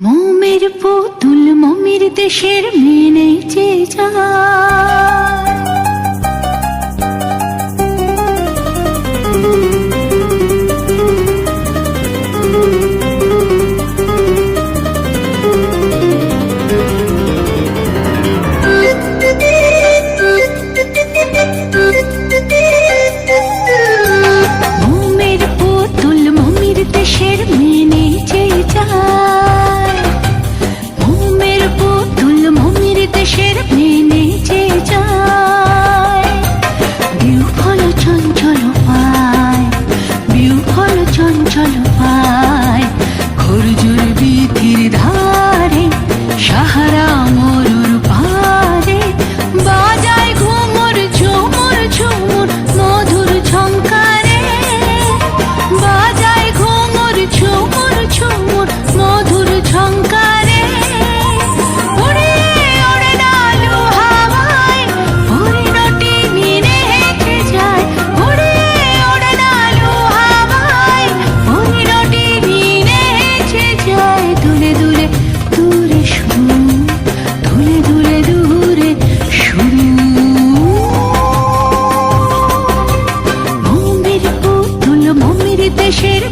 মোমের পুতুল মমির দেশের মেনে যে মোমের দেশের মেয়ে